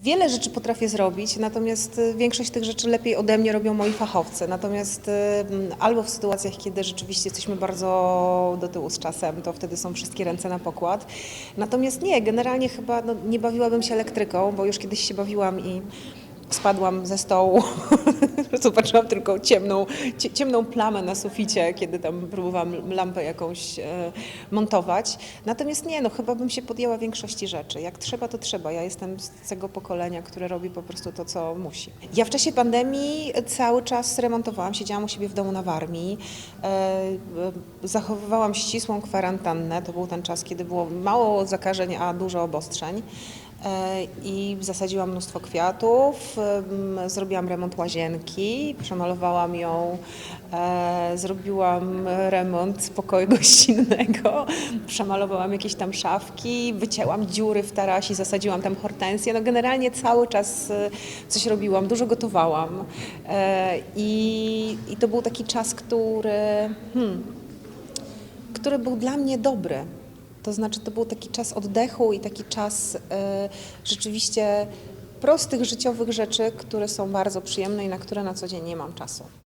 Wiele rzeczy potrafię zrobić, natomiast y, większość tych rzeczy lepiej ode mnie robią moi fachowcy. Natomiast y, albo w sytuacjach, kiedy rzeczywiście jesteśmy bardzo do tyłu z czasem, to wtedy są wszystkie ręce na pokład. Natomiast nie, generalnie chyba no, nie bawiłabym się elektryką, bo już kiedyś się bawiłam i spadłam ze stołu. Zobaczyłam tylko ciemną, cie, ciemną plamę na suficie, kiedy tam próbowałam lampę jakąś e, montować. Natomiast nie, no chyba bym się podjęła większości rzeczy. Jak trzeba, to trzeba. Ja jestem z tego pokolenia, które robi po prostu to, co musi. Ja w czasie pandemii cały czas remontowałam, siedziałam u siebie w domu na Warmii. E, e, zachowywałam ścisłą kwarantannę. To był ten czas, kiedy było mało zakażeń, a dużo obostrzeń. E, I zasadziłam mnóstwo kwiatów, zrobiłam remont łazienki, przemalowałam ją, e, zrobiłam remont pokoju gościnnego, przemalowałam jakieś tam szafki, wycięłam dziury w tarasie, zasadziłam tam hortensję. No generalnie cały czas e, coś robiłam, dużo gotowałam. I, i to był taki czas, który... Hmm, który był dla mnie dobry. To znaczy, to był taki czas oddechu i taki czas e, rzeczywiście prostych życiowych rzeczy, które są bardzo przyjemne i na które na co dzień nie mam czasu.